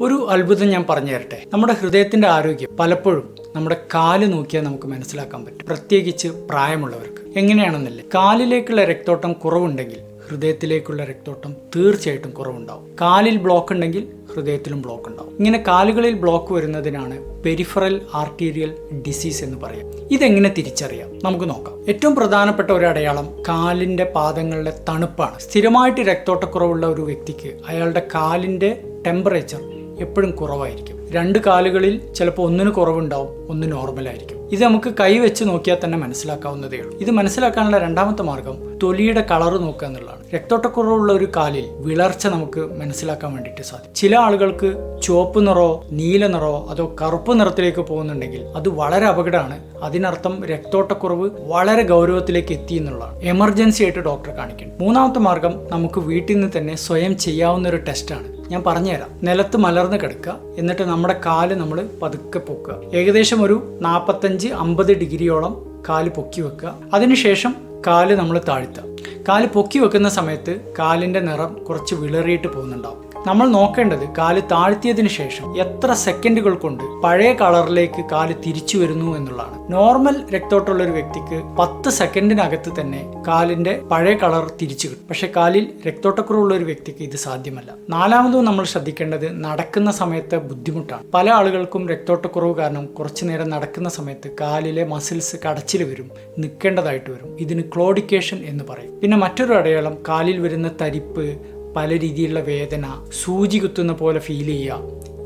ഒരു അത്ഭുതം ഞാൻ പറഞ്ഞു തരട്ടെ. നമ്മുടെ ഹൃദയത്തിന്റെ ആരോഗ്യം പലപ്പോഴും നമ്മുടെ കാൽ നോക്കിയാൽ നമുക്ക് മനസ്സിലാക്കാൻ പറ്റും. പ്രത്യേകിച്ച് പ്രായമുള്ളവർക്ക്. എങ്ങനെയാണെന്നല്ലേ? കാലിലേക്കുള്ള രക്തോട്ടം കുറവുണ്ടെങ്കിൽ ഹൃദയത്തിലേക്കുള്ള രക്തോട്ടം തീർച്ചയായിട്ടും കുറവുണ്ടാവും. കാലിൽ ബ്ലോക്ക് ഉണ്ടെങ്കിൽ ഹൃദയത്തിലും ബ്ലോക്ക് ഉണ്ടാവും. ഇങ്ങനെ കാലുകളിൽ ബ്ലോക്ക് വരുന്നതിനാണ് പെരിഫറൽ ആർട്ടീരിയൽ ഡിസീസ് എന്ന് പറയാം. ഇതെങ്ങനെ തിരിച്ചറിയാം? നമുക്ക് നോക്കാം. ഏറ്റവും പ്രധാനപ്പെട്ട ഒരു അടയാളം കാലിന്റെ പാദങ്ങളുടെ തണുപ്പാണ്. സ്ഥിരമായിട്ട് രക്തോട്ടക്കുറവുള്ള ഒരു വ്യക്തിക്ക് അയാളുടെ കാലിന്റെ ടെമ്പറേച്ചർ എപ്പോഴും കുറവായിരിക്കും. രണ്ട് കാലുകളിൽ ചിലപ്പോൾ ഒന്നിന് കുറവുണ്ടാവും ഒന്ന് നോർമലായിരിക്കും ഇത് നമുക്ക് കൈ വെച്ച് നോക്കിയാൽ തന്നെ മനസ്സിലാക്കാവുന്നതേ ഉള്ളൂ. ഇത് മനസ്സിലാക്കാനുള്ള രണ്ടാമത്തെ മാർഗം തൊലിയുടെ കളർ നോക്കുക എന്നുള്ളതാണ്. രക്തോട്ടക്കുറവുള്ള ഒരു കാലിൽ വിളർച്ച നമുക്ക് മനസ്സിലാക്കാൻ വേണ്ടിയിട്ട് സാധിക്കും. ചില ആളുകൾക്ക് ചുവപ്പ് നിറോ നീല നിറോ അതോ കറുപ്പ് നിറത്തിലേക്ക് പോകുന്നുണ്ടെങ്കിൽ അത് വളരെ അപകടമാണ്. അതിനർത്ഥം രക്തോട്ടക്കുറവ് വളരെ ഗൗരവത്തിലേക്ക് എത്തി എന്നുള്ളതാണ്. എമർജൻസി ആയിട്ട് ഡോക്ടറെ കാണിക്കണം മൂന്നാമത്തെ മാർഗം നമുക്ക് വീട്ടിൽ നിന്ന് തന്നെ സ്വയം ചെയ്യാവുന്ന ഒരു ടെസ്റ്റാണ് ഞാൻ പറഞ്ഞുതരാം. നിലത്ത് മലർന്ന് കിടക്കുക. എന്നിട്ട് നമ്മുടെ കാൽ നമ്മൾ പതുക്കെ പൊക്കുക. ഏകദേശം ഒരു നാൽപ്പത്തഞ്ച് അമ്പത് ഡിഗ്രിയോളം കാൽ പൊക്കി വെക്കുക. അതിനുശേഷം കാൽ നമ്മൾ താഴ്ത്തുക. കാൽ പൊക്കി വെക്കുന്ന സമയത്ത് കാലിന്റെ നിറം കുറച്ച് വിളറിയിട്ട് പോകുന്നുണ്ടാവും. നമ്മൾ നോക്കേണ്ടത് കാൽ താഴ്ത്തിയതിന് ശേഷം എത്ര സെക്കൻഡുകൾ കൊണ്ട് പഴയ കളറിലേക്ക് കാൽ തിരിച്ചു വരുന്നു എന്നുള്ളതാണ്. നോർമൽ രക്തോട്ടുള്ള ഒരു വ്യക്തിക്ക് പത്ത് സെക്കൻഡിനകത്ത് തന്നെ കാലിന്റെ പഴയ കളർ തിരിച്ചു കിട്ടും. പക്ഷെ കാലിൽ രക്തോട്ടക്കുറവുള്ള ഒരു വ്യക്തിക്ക് ഇത് സാധ്യമല്ല. നാലാമതും നമ്മൾ ശ്രദ്ധിക്കേണ്ടത് നടക്കുന്ന സമയത്ത് ബുദ്ധിമുട്ടാണ്. പല ആളുകൾക്കും രക്തോട്ടക്കുറവ് കാരണം കുറച്ചു നേരം നടക്കുന്ന സമയത്ത് കാലിലെ മസിൽസ് കടച്ചിൽ വരും നിൽക്കേണ്ടതായിട്ട് വരും. ഇതിന് ക്ലോഡിക്കേഷൻ എന്ന് പറയും. പിന്നെ മറ്റൊരു അടയാളം കാലിൽ വരുന്ന തരിപ്പ് പല രീതിയിലുള്ള വേദന സൂചി കുത്തുന്ന പോലെ ഫീൽ ചെയ്യുക.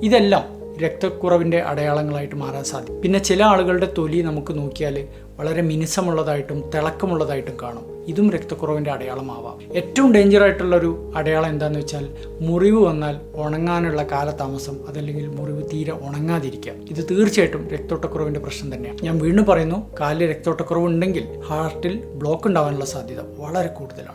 ഇതെല്ലാം രക്തക്കുറവിന്റെ അടയാളങ്ങളായിട്ട് മാറാൻ സാധിക്കും. പിന്നെ ചില ആളുകളുടെ തൊലി നമുക്ക് നോക്കിയാൽ വളരെ മിനുസമുള്ളതായിട്ടും തിളക്കമുള്ളതായിട്ടും കാണും. ഇതും രക്തക്കുറവിന്റെ അടയാളമാവാം. ഏറ്റവും ഡേഞ്ചർ ആയിട്ടുള്ളൊരു അടയാളം എന്താണെന്ന് വെച്ചാൽ മുറിവ് വന്നാൽ ഉണങ്ങാനുള്ള കാലതാമസം അതല്ലെങ്കിൽ മുറിവ് തീരെ ഉണങ്ങാതിരിക്കുക. ഇത് തീർച്ചയായിട്ടും രക്തോട്ടക്കുറവിന്റെ പ്രശ്നം തന്നെയാണ്. ഞാൻ വീണ്ടും പറയുന്നു കാലിൽ രക്തോട്ടക്കുറവ് ഉണ്ടെങ്കിൽ ഹാർട്ടിൽ ബ്ലോക്ക് ഉണ്ടാവാനുള്ള സാധ്യത വളരെ കൂടുതലാണ്.